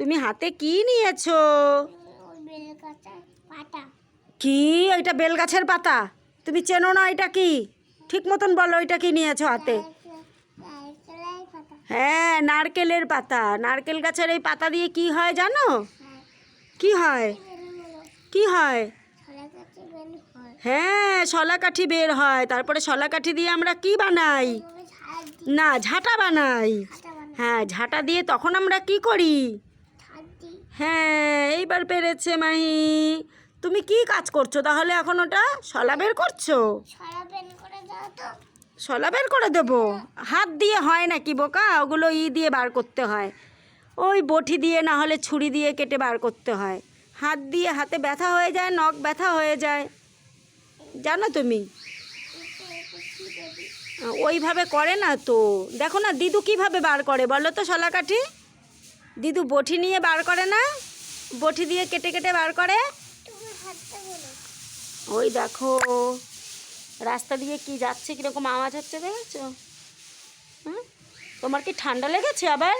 তুমি হাতে কি নিয়েছো? ওই বেল গাছের পাতা? কি ওইটা তুমি চেনো না এটা কি? ঠিক মতন বলো ওইটা কি নিয়েছো হাতে? হ্যাঁ নারকেলের পাতা। নারকেল গাছের এই পাতা দিয়ে কি হয় জানো? কি হয়? কি হয়? হ্যাঁ শলাকাঠি বের হয়। তারপরে শলাকাঠি দিয়ে আমরা কি বানাই? না, ঝাঁটা বানাই। হ্যাঁ ঝাঁটা দিয়ে তখন আমরা কি করি? হ্যাঁ এইবার পেরেছে মাহি। তুমি কি কাজ করছ তাহলে এখন ওটা? শলা বের করছ? শলা বের করে দেবো? হাত দিয়ে হয় নাকি বোকা? ওগুলো ই দিয়ে বার করতে হয়। ওই বটি দিয়ে না হলে ছুরি দিয়ে কেটে বার করতে হয়। হাত দিয়ে হাতে ব্যথা হয়ে যায় নখ ব্যথা হয়ে যায়। জানো তুমি? ওইভাবে করে না তো। দেখো না দিদু কীভাবে বার করে? বলো তো শলাকাঠি দিদু বটি নিয়ে বার করে না? বটি দিয়ে কেটে কেটে বার করে? ওই দেখো, রাস্তা দিয়ে কি যাচ্ছে, কীরকম আওয়াজ হচ্ছে, দেখেছ? হ্যাঁ তোমার কি ঠান্ডা লেগেছে আবার?